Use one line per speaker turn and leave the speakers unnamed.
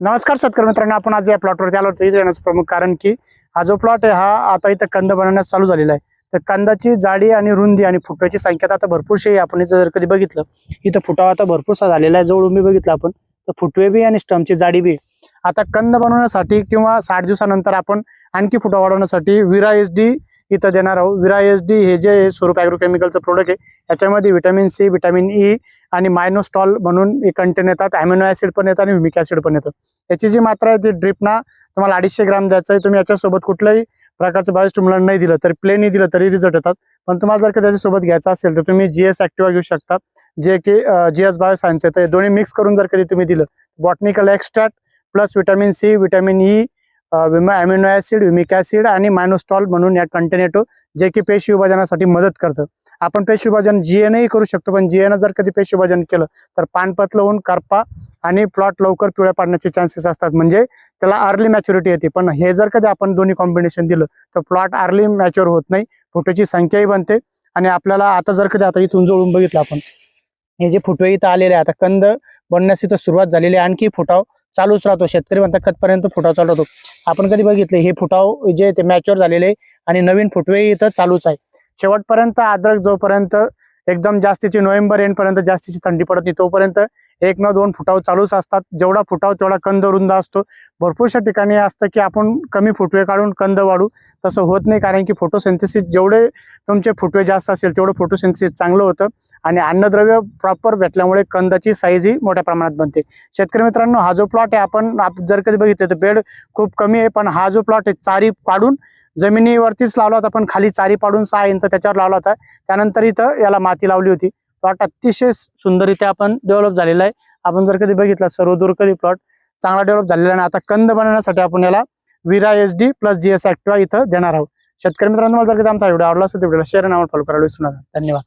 नमस्कार शेतकरी मित्रांनो आपण आज या प्लॉटवरती आलो होतो येण्याचं प्रमुख कारण की हा जो प्लॉट आहे हा आता इथं कंद बनवण्यास चालू झालेला आहे. तर कंदाची जाडी आणि रुंदी आणि फुटव्याची संख्या तर आता भरपूरशी आहे. आपण जर कधी बघितलं इथं फुटावा आता भरपूरसा झालेला आहे. जवळून मी बघितलं आपण तर फुटवे बी आणि स्टमची जाडी बी. आहे. आता कंद बनवण्यासाठी किंवा साठ दिवसानंतर आपण आणखी फुटा वाढवण्यासाठी विरा एस डी इथं देणार आहोत. विरा एस डी हे जे स्वरूप ॲग्रोकेमिकलचं प्रोडक्ट आहे याच्यामध्ये व्हिटॅमिन सी व्हिटॅमिन ई आणि मायनोस्टॉल म्हणून कंटेन येतात. अॅमिनो ॲसिड पण येतात आणि ह्युमिक ॲसिड पण येतं. याची जी मात्रा आहे ती ड्रिपना तुम्हाला अडीचशे ग्राम द्यायचं आहे. तुम्ही याच्यासोबत कुठल्याही प्रकारचं बायोस्टिम्युलंट नाही दिलं तरी प्लेनही दिलं तरी रिझल्ट येतात. पण तुम्हाला जर का त्याच्यासोबत घ्यायचं असेल तर तुम्ही जी एस ॲक्टिवा घेऊ शकता. जे की जी एस बायोसायन्स आहे. हे दोन्ही मिक्स करून जर कधी तुम्ही दिलं botanical extract plus vitamin C vitamin E amino acid विमिक acid आणि मायनोस्टॉल म्हणून या कंटेन येतो जे की पेशी विभाजनासाठी मदत करतं. आपण पेशी विभाजन जीएनही करू शकतो पण जीएन जर कधी पेशी विभाजन केलं तर पानपतलं होऊन करपा आणि प्लॉट लवकर पिवळ्या पाडण्याचे चान्सेस असतात. म्हणजे त्याला अर्ली मॅच्युरिटी येते. पण हे जर कधी आपण दोन्ही कॉम्बिनेशन दिलं तर प्लॉट अर्ली मॅच्युअर होत नाही फुटोची संख्याही बनते आणि आपल्याला आता जर कधी आता इथून जोडून बघितलं आपण हे जे फुटवे इथं आलेले आहे आता कंद बनण्यास इथं सुरुवात झालेली आहे. आणखी फुटाव चालूच राहतो. शेतकरी म्हणतात कधपर्यंत फुटाव चालू राहतो? आपण कधी बघितले हे फुटाव जे ते मॅच्युअर झालेले आहे आणि नवीन फुटवे इथं चालूच आहे. शेवटपर्यंत अद्रक जोपर्यंत एकदम जास्तीची नोव्हेंबर एंडपर्यंत जास्तीची थंडी पडत नाही. तोपर्यंत एक ना दोन फुटाव चालूच असतात. जेवढा फुटाव तेवढा कंद रुंद असतो. भरपूरशा ठिकाणी असतं की आपण कमी फुटवे काढून कंद वाढू. तसं होत नाही कारण की फोटोसिंथेसिस जेवढे तुमचे फुटवे जास्त असेल तेवढं फोटोसिंथेसिस चांगलं होतं. आणि अन्नद्रव्य प्रॉपर भेटल्यामुळे कंदाची साईजही मोठ्या प्रमाणात बनते. शेतकरी मित्रांनो हा जो प्लॉट आहे आपण आप- जर कधी बघितलं तर बेड खूप कमी आहे पण हा जो प्लॉट आहे चारी पाडून जमिनीवरतीच लावला होता पण खाली चारी पाडून सहा इंच त्याच्यावर लावला होता. त्यानंतर इथं याला माती लावली होती. प्लॉट अतिशय सुंदररित्या आपण डेव्हलप झालेला आहे. आपण जर कधी बघितलं सर्व दूर कधी प्लॉट चांगला डेव्हलप झालेला आहे आता कंद बनवण्यासाठी आपण याला विरा S D plus G S इथं देणार आहोत. शेतकरी मित्रांनो मला जर कधी आमचा व्हिडिओ आवडला असेल तर व्हिडिओला शेअर आणि फॉलो करायला विसरू नका. धन्यवाद.